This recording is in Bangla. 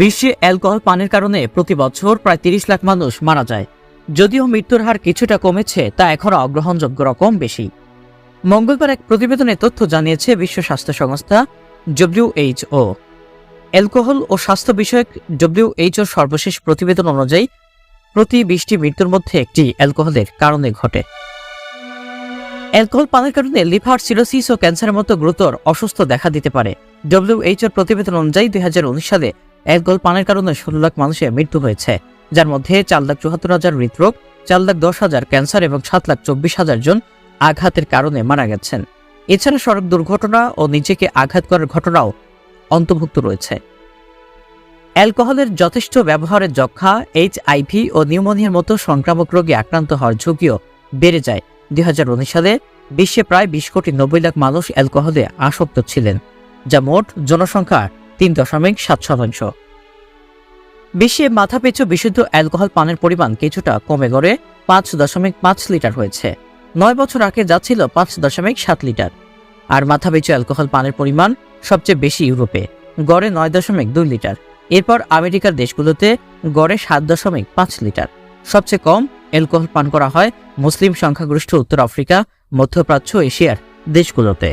বিশ্বে অ্যালকোহল পানের কারণে প্রতি বছর প্রায় তিরিশ লাখ মানুষ মারা যায়। যদিও মৃত্যুর হার কিছুটা কমেছে, তা এখনও অগ্রহণযোগ্য রকম বেশি। মঙ্গলবার এক প্রতিবেদনে তথ্য জানিয়েছে বিশ্ব স্বাস্থ্য সংস্থা ডব্লিউএইচও অ্যালকোহল ও স্বাস্থ্য বিষয়ক ডব্লিউএইচওর সর্বশেষ প্রতিবেদন অনুযায়ী প্রতি বিশটি মৃত্যুর মধ্যে একটি অ্যালকোহলের কারণে ঘটে। অ্যালকোহল পানের কারণে লিভার, সিরোসিস ও ক্যান্সারের মতো গুরুতর অসুস্থ দেখা দিতে পারে। ডব্লিউএইচওর প্রতিবেদন অনুযায়ী দুই হাজার উনিশ সালে অ্যালকোহল পানের কারণে ষোলো লাখ মানুষের মৃত্যু হয়েছে, যার মধ্যে চার লাখ চুয়াত্তর হাজার হৃদরোগ, চার লাখ দশ হাজার ক্যান্সার এবং সাত লাখ চব্বিশ হাজার জন আঘাতের কারণে মারা গেছেন। এছাড়া সড়ক দুর্ঘটনা ও নিজেকে আঘাত করার ঘটনাও অন্তর্ভুক্ত রয়েছে। অ্যালকোহলের যথেষ্ট ব্যবহারের যক্ষা এইচআইভি ও নিউমোনিয়ার মতো সংক্রামক রোগে আক্রান্ত হওয়ার ঝুঁকিও বেড়ে যায়। দুই হাজার উনিশ সালে বিশ্বে প্রায় বিশ কোটি নব্বই লাখ মানুষ অ্যালকোহলে আসক্ত ছিলেন, যা মোট জনসংখ্যার তিন দশমিক সাত শতাংশ। বিশ্বে মাথাপিছু বিশুদ্ধ অ্যালকোহল পানের পরিমাণ কিছুটা কমে গড়ে পাঁচ দশমিক পাঁচ লিটার হয়েছে। নয় বছর আগে যা ছিল পাঁচ দশমিক সাত লিটার। আর মাথাপিছু অ্যালকোহল পানের পরিমাণ সবচেয়ে বেশি ইউরোপে, গড়ে নয় দশমিক দুই লিটার। এরপর আমেরিকার দেশগুলোতে গড়ে সাত দশমিক পাঁচ লিটার। সবচেয়ে কম অ্যালকোহল পান করা হয় মুসলিম সংখ্যাগরিষ্ঠ উত্তর আফ্রিকা, মধ্যপ্রাচ্য এশিয়ার দেশগুলোতে।